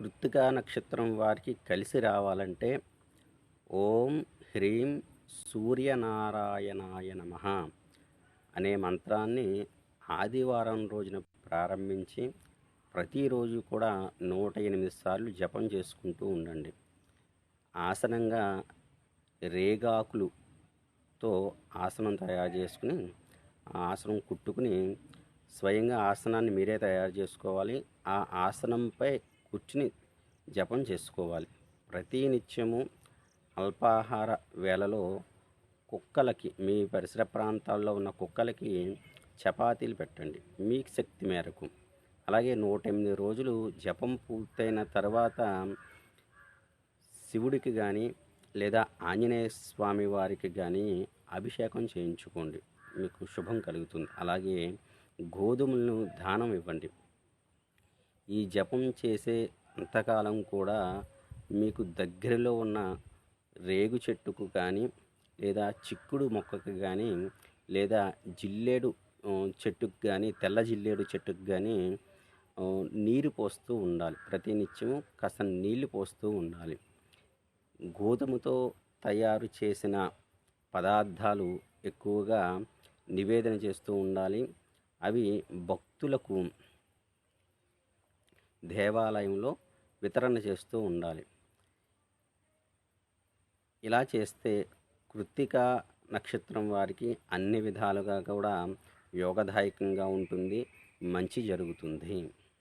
కృత్తికా నక్షత్రం వారికి కలిసి రావాలంటే ఓం హ్రీం సూర్యనారాయణాయ నమ అనే మంత్రాన్ని ఆదివారం రోజున ప్రారంభించి ప్రతిరోజు కూడా నూట ఎనిమిది సార్లు జపం చేసుకుంటూ ఉండండి. ఆసనంగా రేగాకులుతో ఆసనం తయారు చేసుకుని ఆ ఆసనం కుట్టుకుని స్వయంగా ఆసనాన్ని మీరే తయారు చేసుకోవాలి. ఆ ఆసనంపై కూర్చుని జపం చేసుకోవాలి. ప్రతి నిత్యము అల్పాహార వేళలో కుక్కలకి మీ పరిసర ప్రాంతాల్లో ఉన్న కుక్కలకి చపాతీలు పెట్టండి. మీ శక్తి మేరకు. అలాగే నూట ఎనిమిది రోజులు జపం పూర్తయిన తర్వాత శివుడికి కానీ లేదా ఆంజనేయ స్వామి వారికి కానీ అభిషేకం చేయించుకోండి. మీకు శుభం కలుగుతుంది. అలాగే గోధుమలను దానం ఇవ్వండి. ఈ జపం చేసే అంతకాలం కూడా మీకు దగ్గరలో ఉన్న రేగు చెట్టుకు కానీ లేదా చిక్కుడు మొక్కకు కానీ లేదా జిల్లేడు చెట్టుకు కానీ తెల్ల జిల్లేడు చెట్టుకు కానీ నీరు పోస్తూ ఉండాలి. ప్రతి నిత్యము కాస్త నీళ్ళు పోస్తూ ఉండాలి. గోధుమతో తయారు చేసిన పదార్థాలు ఎక్కువగా నివేదన చేస్తూ ఉండాలి. అవి భక్తులకు దేవాలయంలో వితరణ చేస్తూ ఉండాలి. ఇలా చేస్తే కృత్తిక నక్షత్రం వారికి అన్ని విధాలుగా కూడా యోగదాయకంగా ఉంటుంది మంచి జరుగుతుంది.